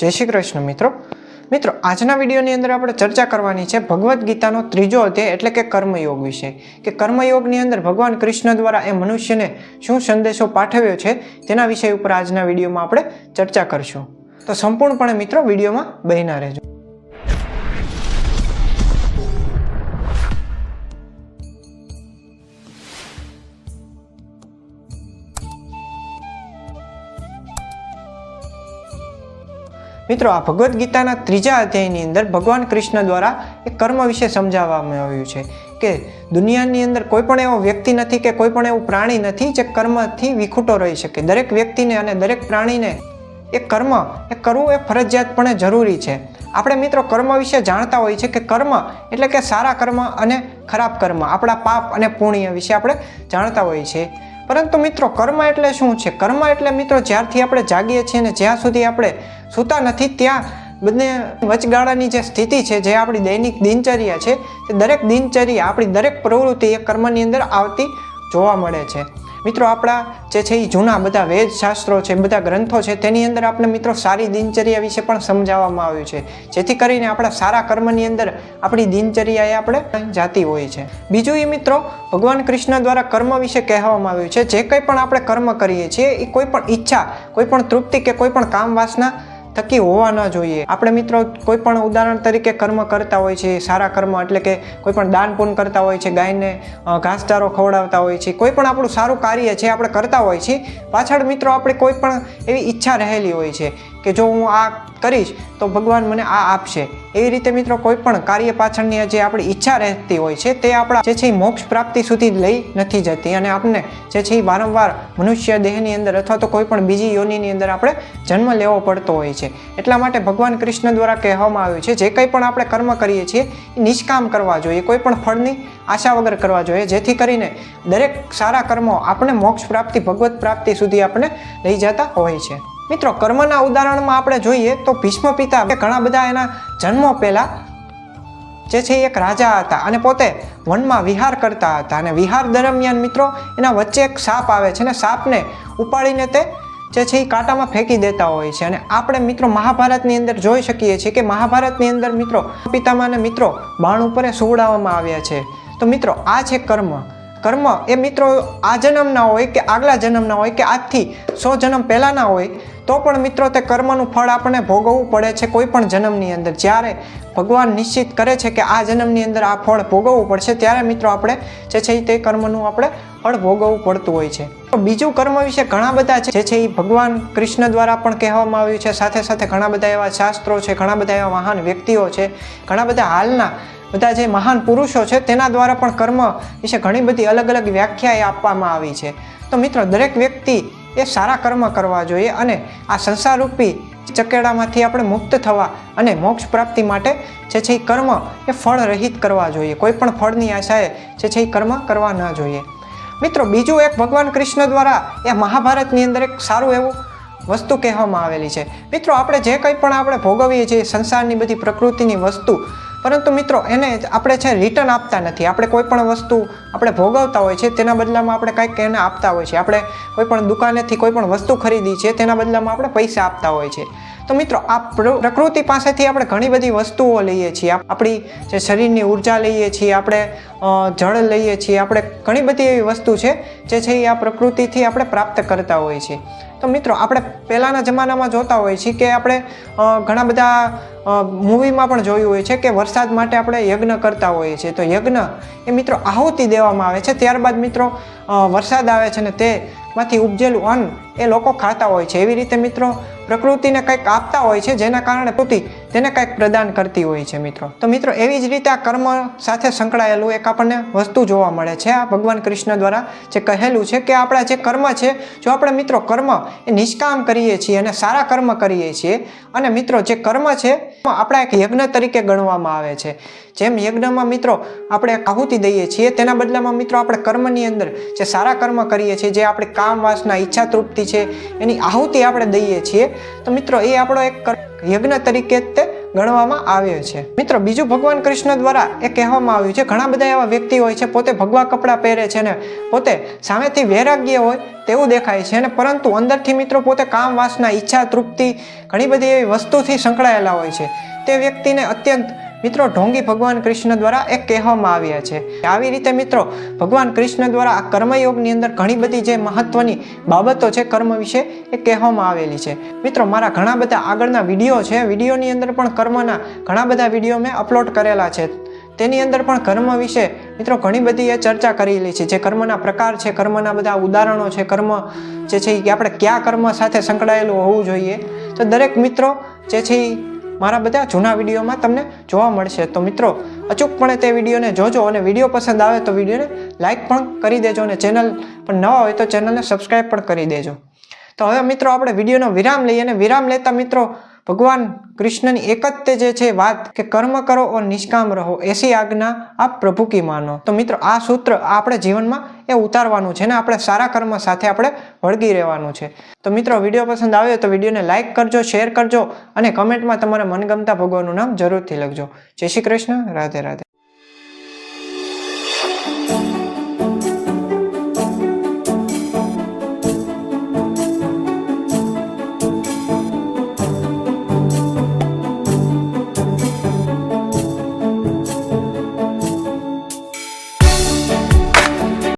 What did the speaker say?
જય શ્રી કૃષ્ણ મિત્રો. મિત્રો, આજના વિડીયોની અંદર આપણે ચર્ચા કરવાની છે ભગવદ્ ગીતાનો ત્રીજો અધ્યાય એટલે કે કર્મયોગ વિશે. કે કર્મયોગની અંદર ભગવાન કૃષ્ણ દ્વારા એ મનુષ્યને શું સંદેશો પાઠવ્યો છે તેના વિષય ઉપર આજના વિડીયોમાં આપણે ચર્ચા કરશું. તો સંપૂર્ણપણે મિત્રો વિડીયોમાં બહીના રહેજો. મિત્રો, આ ભગવદ્ ગીતાના ત્રીજા અધ્યાયની અંદર ભગવાન કૃષ્ણ દ્વારા એક કર્મ વિશે સમજાવવામાં આવ્યું છે કે દુનિયાની અંદર કોઈ પણ એવો વ્યક્તિ નથી કે કોઈ પણ એવું પ્રાણી નથી જે કર્મથી વિખૂટો રહી શકે. દરેક વ્યક્તિને અને દરેક પ્રાણીને એ કર્મ, એ કરવું એ ફરજિયાતપણે જરૂરી છે. આપણે મિત્રો કર્મ વિશે જાણતા હોઈએ છીએ કે કર્મ એટલે કે સારા કર્મ અને ખરાબ કર્મ, આપણા પાપ અને પુણ્ય વિશે આપણે જાણતા હોઈએ છીએ પરંતુ મિત્રો, કર્મ એટલે શું છે? કર્મ એટલે મિત્રો, જ્યારથી આપણે જાગીએ છીએ ને જ્યાં સુધી આપણે સૂતા નથી, ત્યાં બંને વચગાળાની જે સ્થિતિ છે, જે આપણી દૈનિક દિનચર્યા છે, તે દરેક દિનચર્યા, આપણી દરેક પ્રવૃત્તિ એ કર્મની અંદર આવતી જોવા મળે છે. મિત્રો, આપણા જે છે એ જૂના બધા વેદ શાસ્ત્રો છે બધા ગ્રંથો છે, તેની અંદર આપણે મિત્રો સારી દિનચર્યા વિશે પણ સમજાવવામાં આવ્યું છે. જેથી કરીને આપણા સારા કર્મની અંદર આપણી દિનચર્યા એ આપણે જાતી હોય છે. બીજું એ મિત્રો, ભગવાન કૃષ્ણ દ્વારા કર્મ વિશે કહેવામાં આવ્યું છે. જે કંઈ પણ આપણે કર્મ કરીએ છીએ, એ કોઈ પણ ઈચ્છા, કોઈ પણ તૃપ્તિ કે કોઈ પણ કામ વાસના થકી હોવા ન જોઈએ. આપણે મિત્રો કોઈ પણ ઉદાહરણ તરીકે કર્મ કરતા હોય છે, સારા કર્મ એટલે કે કોઈ પણ દાન પૂન કરતા હોય છે, ગાયને ઘાસચારો ખવડાવતા હોય છે, કોઈ પણ આપણું સારું કાર્ય છે આપણે કરતા હોય છે, પાછળ મિત્રો આપણે કોઈ પણ એવી ઈચ્છા રહેલી હોય છે. કે જો હું આ કરીશ, તો ભગવાન મને આ આપશે. એવી રીતે મિત્રો કોઈ પણ કાર્ય પાછળની જે આપણી ઈચ્છા રહેતી હોય છે, તે આપણા જે છે મોક્ષ પ્રાપ્તિ સુધી લઈ નથી જતી. અને આપણને જે છે વારંવાર મનુષ્ય દેહની અંદર અથવા તો કોઈ પણ બીજી યોનિની અંદર આપણે જન્મ લેવો પડતો હોય છે. એટલા માટે ભગવાન કૃષ્ણ દ્વારા કહેવામાં આવ્યું છે, જે કંઈ પણ આપણે કર્મ કરીએ છીએ, એ નિષ્કામ કરવા જોઈએ. કોઈ પણ ફળની આશા વગર કરવા જોઈએ. જેથી કરીને દરેક સારા કર્મો આપણે મોક્ષ પ્રાપ્તિ, ભગવત પ્રાપ્તિ સુધી આપણે લઈ જતા હોય છે. મિત્રો, કર્મના ઉદાહરણમાં આપણે જોઈએ તો ભીષ્મ પિતા ઘણા બધા એના જન્મો પહેલા જે છે એક રાજા હતા અને પોતે વનમાં વિહાર કરતા હતા અને વિહાર દરમિયાન મિત્રો એના વચ્ચે એક સાપ આવે છે અને સાપને ઉપાડીને તે જે છે એ કાંટામાં ફેંકી દેતા હોય છે. અને આપણે મિત્રો મહાભારતની અંદર જોઈ શકીએ છીએ કે મહાભારતની અંદર મિત્રો પિતામાં અને મિત્રો બાણ ઉપર સુવડાવવામાં આવ્યા છે. તો મિત્રો, આ છે કર્મ. કર્મ એ મિત્રો આ જન્મના હોય કે આગલા જન્મના હોય કે આજથી સો જન્મ પહેલાંના હોય, તો પણ મિત્રો તે કર્મનું ફળ આપણને ભોગવવું પડે છે કોઈ પણ જન્મની અંદર. જ્યારે ભગવાન નિશ્ચિત કરે છે કે આ જન્મની અંદર આ ફળ ભોગવવું પડશે, ત્યારે મિત્રો આપણે જે છે તે કર્મનું આપણે ફળ ભોગવવું પડતું હોય છે. તો બીજું કર્મ વિશે ઘણા બધા છે, જે છે એ ભગવાન કૃષ્ણ દ્વારા પણ કહેવામાં આવ્યું છે. સાથે સાથે ઘણા બધા એવા શાસ્ત્રો છે, ઘણા બધા એવા મહાન વ્યક્તિઓ છે, ઘણા બધા હાલના બધા જે મહાન પુરુષો છે તેના દ્વારા પણ કર્મ વિશે ઘણી બધી અલગ અલગ વ્યાખ્યાએ આપવામાં આવી છે. તો મિત્રો, દરેક વ્યક્તિ એ સારા કર્મ કરવા જોઈએ અને આ સંસારરૂપી ચકેડામાંથી આપણે મુક્ત થવા અને મોક્ષ પ્રાપ્તિ માટે જે છે એ કર્મ એ ફળ રહિત કરવા જોઈએ. કોઈ પણ ફળની આશાએ જે છે એ કર્મ કરવા ન જોઈએ. મિત્રો, બીજું એક ભગવાન કૃષ્ણ દ્વારા એ મહાભારતની અંદર એક સારું એવું વસ્તુ કહેવામાં આવેલી છે. મિત્રો, આપણે જે કંઈ પણ આપણે ભોગવીએ છીએ સંસારની બધી પ્રકૃતિની વસ્તુ પરંતુ મિત્રો, એને આપણે છે રિટર્ન આપતા નથી. આપણે કોઈ પણ વસ્તુ આપણે ભોગવતા હોય છે, તેના બદલામાં આપણે કંઈક એને આપતા હોય છે. આપણે કોઈ પણ દુકાનેથી કોઈ પણ વસ્તુ ખરીદી છે, તેના બદલામાં આપણે પૈસા આપતા હોય છે. તો મિત્રો, આ પ્રકૃતિ પાસેથી આપણે ઘણી બધી વસ્તુઓ લઈએ છીએ. આપણી જે શરીરની ઊર્જા લઈએ છીએ, આપણે જળ લઈએ છીએ, આપણે ઘણી બધી એવી વસ્તુ છે જે છે એ આ પ્રકૃતિથી આપણે પ્રાપ્ત કરતા હોઈએ છીએ. તો મિત્રો, આપણે પહેલાંના જમાનામાં જોતા હોઈએ છીએ કે આપણે ઘણા બધા મૂવીમાં પણ જોયું હોય છે કે વરસાદ માટે આપણે યજ્ઞ કરતા હોઈએ છીએ. તો યજ્ઞ એ મિત્રો આહુતિ દેવામાં આવે છે. ત્યારબાદ મિત્રો વરસાદ આવે છે ને તેમાંથી ઉપજેલું અન્ન એ લોકો ખાતા હોય છે. એવી રીતે મિત્રો પ્રકૃતિને કંઈક આપતા હોય છે, જેના કારણે પ્રકૃતિ તેને કંઈક પ્રદાન કરતી હોય છે મિત્રો. તો મિત્રો, એવી જ રીતે આ કર્મ સાથે સંકળાયેલું એક આપણને વસ્તુ જોવા મળે છે. આ ભગવાન કૃષ્ણ દ્વારા જે કહેલું છે કે આપણા જે કર્મ છે, જો આપણે મિત્રો કર્મ એ નિષ્કામ કરીએ છીએ અને સારા કર્મ કરીએ છીએ, અને મિત્રો જે કર્મ છે આપણા એક યજ્ઞ તરીકે ગણવામાં આવે છે. જેમ યજ્ઞમાં મિત્રો આપણે આહુતિ દઈએ છીએ, તેના બદલામાં મિત્રો આપણે કર્મની અંદર જે સારા કર્મ કરીએ છીએ, જે આપણી કામ વાસના, ઈચ્છા તૃપ્તિ છે, એની આહુતિ આપણે દઈએ છીએ. તો મિત્રો એ આપણો એક યજ્ઞ તરીકે તે ગણવામાં આવ્યો છે. મિત્રો, બીજું ભગવાન કૃષ્ણ દ્વારા એ કહેવામાં આવ્યું છે, ઘણા બધા એવા વ્યક્તિ હોય છે, પોતે ભગવા કપડાં પહેરે છે ને પોતે સામેથી વૈરાગ્ય હોય તેવું દેખાય છે અને પરંતુ અંદરથી મિત્રો પોતે કામ વાસના ઈચ્છા તૃપ્તિ ઘણી બધી એવી વસ્તુથી સંકળાયેલા હોય છે. તે વ્યક્તિને અત્યંત મિત્રો, ઢોંગી ભગવાન કૃષ્ણ દ્વારા એ કહેવામાં આવ્યા છે આવી રીતે મિત્રો, ભગવાન કૃષ્ણ દ્વારા આ કર્મયોગની અંદર ઘણી બધી જે મહત્વની બાબતો છે, કર્મ વિશે એ કહેવામાં આવેલી છે. મિત્રો, મારા ઘણા બધા આગળના વીડિયો છે, વિડીયોની અંદર પણ કર્મના ઘણા બધા વીડિયો મેં અપલોડ કરેલા છે. તેની અંદર પણ કર્મ વિશે મિત્રો ઘણી બધી એ ચર્ચા કરેલી છે, જે કર્મના પ્રકાર છે, કર્મના બધા ઉદાહરણો છે, કર્મ જે છે એ આપણે કયા કર્મ સાથે સંકળાયેલું હોવું જોઈએ. તો દરેક મિત્રો જે છે એ મારા બધા જૂના વિડીયોમાં તમને જોવા મળશે. તો મિત્રો, અચૂકપણે તે વિડીયોને જોજો અને વીડિયો પસંદ આવે તો વિડીયોને લાઇક પણ કરી દેજો અને ચેનલ પણ નવા હોય તો ચેનલને સબસ્ક્રાઈબ પણ કરી દેજો. તો હવે મિત્રો, આપણે વિડીયોનો વિરામ લઈએ અને વિરામ લેતા મિત્રો ભગવાન કૃષ્ણની એક જ તે જે છે વાત કે કર્મ કરો ઓર નિષ્કામ રહો, એસી આજ્ઞા આપ પ્રભુ કી માનો. તો મિત્રો, આ સૂત્ર આપણે જીવનમાં એ ઉતારવાનું છે ને આપણે સારા કર્મ સાથે આપણે વળગી રહેવાનું છે. તો મિત્રો, વીડિયો પસંદ આવ્યો તો વિડીયોને લાઇક કરજો, શેર કરજો અને કમેન્ટમાં તમારા મનગમતા ભગવાનનું નામ જરૂરથી લખજો. જય શ્રી કૃષ્ણ, રાધે રાધે.